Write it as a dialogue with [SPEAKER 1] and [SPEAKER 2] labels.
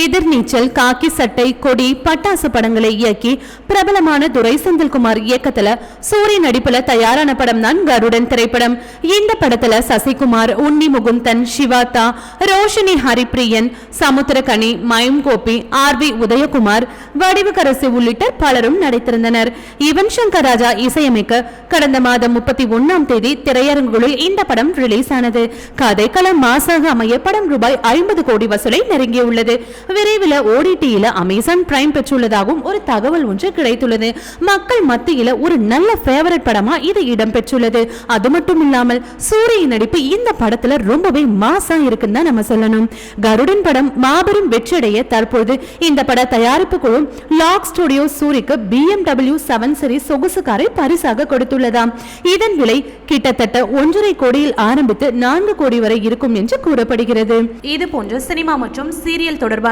[SPEAKER 1] எதிர்நீச்சல் காக்கி சட்டை கொடி பட்டாசு படங்களை இயக்கி பிரபலமான துரை செந்தில்குமார் இயக்கத்துல சூரிய நடிப்புல தயாரான படம் தான் கருடன் திரைப்படம். இந்த படத்துல சசிகுமார் உன்னி Mukundan Shivada Roshini Haripriyan Samuthirakani Mime Gopi R V Udhayakumar Vadivukkarasu உள்ளிட்ட பலரும் நடித்திருந்தனர். யுவன் சங்கர் ராஜா இசையமைக்க கடந்த மாதம் முப்பத்தி ஒன்னாம் தேதி திரையரங்குகளில் இந்த படம் ரிலீஸ் ஆனது கதைக்களம் மாசாக அமைய படம் ரூபாய் ஐம்பது கோடி வசூலை நெருங்கியுள்ளது. விரைவில் ஓடிடியில் அமேசான் பிரைம் பெற்றுள்ளதாகவும் ஒரு தகவல் ஒன்று கிடைத்துள்ளது. மக்கள் மத்தியில் ஒரு நல்ல ஃபேவரட் படமா இது இடம்பெற்றுள்ளது. அது மட்டும் இல்லாமல் சூரிய நடிப்பு இந்த படத்துல ரொம்பவே மாசா இருக்குன்னு தான் நம்ம சொல்லணும். கருடன் படம் மாபெரும் வெற்றியடைய தற்போது இந்த பட தயாரிப்பு குழு லாக் ஸ்டுடியோ சூரிக்கு பிஎம்டபிள்யூ செவன் சீரிஸ் சொகுசு காரை பரிசாக கொடுத்துள்ளதாம். இதன் விலை கிட்டத்தட்ட ஒன்றரை கோடியில் ஆரம்பித்து நான்கு கோடி வரை இருக்கும் என்று கூறப்படுகிறது.
[SPEAKER 2] இது போன்ற சினிமா மற்றும் சீரியல் தொடர்பான